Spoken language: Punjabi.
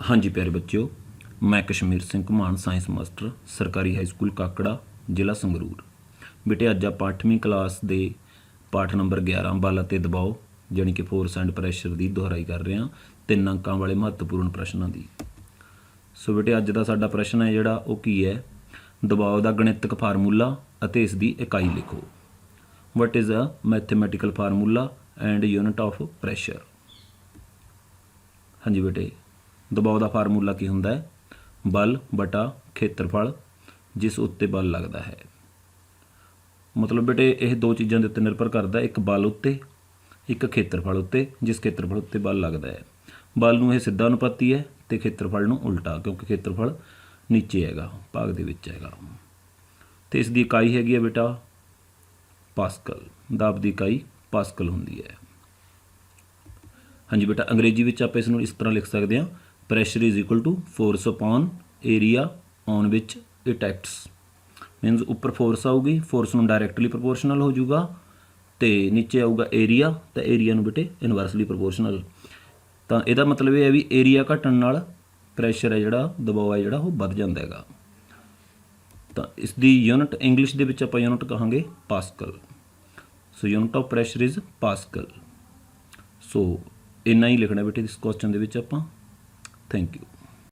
ਹਾਂਜੀ ਪਿਆਰੇ ਬੱਚਿਓ, ਮੈਂ ਕਸ਼ਮੀਰ ਸਿੰਘ ਘੁਮਾਣ ਸਾਇੰਸ ਮਾਸਟਰ, ਸਰਕਾਰੀ ਹਾਈ ਸਕੂਲ ਕਾਕੜਾ, ਜ਼ਿਲ੍ਹਾ ਸੰਗਰੂਰ। ਬੇਟੇ, ਅੱਜ ਆਪਾਂ 8ਵੀਂ ਕਲਾਸ ਦੇ ਪਾਠ ਨੰਬਰ 11 ਬਲ ਅਤੇ ਦਬਾਅ ਜਾਣੀ ਕਿ ਫੋਰਸ ਐਂਡ ਪ੍ਰੈਸ਼ਰ ਦੀ ਦੁਹਰਾਈ ਕਰ ਰਹੇ ਹਾਂ, ਤਿੰਨ ਅੰਕਾਂ ਵਾਲੇ ਮਹੱਤਵਪੂਰਨ ਪ੍ਰਸ਼ਨਾਂ ਦੀ। ਸੋ ਬੇਟੇ, ਅੱਜ ਦਾ ਸਾਡਾ ਪ੍ਰਸ਼ਨ ਹੈ ਜਿਹੜਾ, ਉਹ ਕੀ ਹੈ? ਦਬਾਅ ਦਾ ਗਣਿਤਕ ਫਾਰਮੂਲਾ ਅਤੇ ਇਸ ਦੀ ਇਕਾਈ ਲਿਖੋ। What is a mathematical formula and unit of pressure? ਹਾਂਜੀ ਬੇਟੇ ਦਬਾਅ ਦਾ ਫਾਰਮੂਲਾ ਕੀ ਹੁੰਦਾ ਹੈ? ਬਲ ਬਟਾ ਖੇਤਰਫਲ, ਜਿਸ ਉੱਤੇ ਬਲ ਲੱਗਦਾ ਹੈ। ਮਤਲਬ ਬੇਟੇ, ਇਹ ਦੋ ਚੀਜ਼ਾਂ ਦੇ ਉੱਤੇ ਨਿਰਭਰ ਕਰਦਾ ਇੱਕ ਬਲ ਉੱਤੇ, ਇੱਕ ਖੇਤਰਫਲ ਉੱਤੇ, ਜਿਸ ਖੇਤਰਫਲ ਉੱਤੇ ਬਲ ਲੱਗਦਾ ਹੈ। ਬਲ ਨੂੰ ਇਹ ਸਿੱਧਾ ਅਨੁਪਾਤੀ ਹੈ ਤੇ ਖੇਤਰਫਲ ਨੂੰ ਉਲਟਾ, ਕਿਉਂਕਿ ਖੇਤਰਫਲ ਨੀਚੇ ਹੈਗਾ, ਭਾਗ ਦੇ ਵਿੱਚ ਹੈਗਾ। ਤੇ ਇਸ ਦੀ ਇਕਾਈ ਹੈਗੀ ਹੈ ਬੇਟਾ ਪਾਸਕਲ। ਦਾਬ ਦੀ ਇਕਾਈ ਪਾਸਕਲ ਹੁੰਦੀ ਹੈ। ਹਾਂਜੀ ਬੇਟਾ, ਅੰਗਰੇਜ਼ੀ ਵਿੱਚ ਆਪਾਂ ਇਸ ਨੂੰ ਇਸ ਤਰ੍ਹਾਂ ਲਿਖ ਸਕਦੇ ਹਾਂ। Pressure is equal to force upon area on which it acts means ਉੱਪਰ ਫੋਰਸ ਆਊਗੀ ਫੋਰਸ ਨੂੰ ਡਾਇਰੈਕਟਲੀ ਪ੍ਰੋਪੋਰਸ਼ਨਲ ਹੋ ਜਾਊਗਾ ਤੇ ਨੀਚੇ ਆਊਗਾ ਏਰੀਆ ਤਾਂ ਏਰੀਆ ਨੂੰ ਬੇਟੇ ਇਨਵਰਸਲੀ ਪ੍ਰੋਪੋਰਸ਼ਨਲ ਤਾਂ ਇਹਦਾ ਮਤਲਬ ਇਹ ਹੈ ਵੀ ਏਰੀਆ ਘਟਣ ਨਾਲ ਪ੍ਰੈਸ਼ਰ ਹੈ ਜਿਹੜਾ ਦਬਾਅ ਹੈ ਜਿਹੜਾ ਉਹ ਵੱਧ ਜਾਂਦਾ ਹੈਗਾ ਤਾਂ ਇਸ ਦੀ ਯੂਨਿਟ ਇੰਗਲਿਸ਼ ਦੇ ਵਿੱਚ ਆਪਾਂ ਯੂਨਿਟ ਕਹਾਂਗੇ pascal so unit of pressure is pascal so ਇੰਨਾ ਹੀ ਲਿਖਣਾ ਬੇਟੇ ਇਸ ਕੁਐਸਚਨ ਦੇ ਵਿੱਚ ਆਪਾਂ Thank you.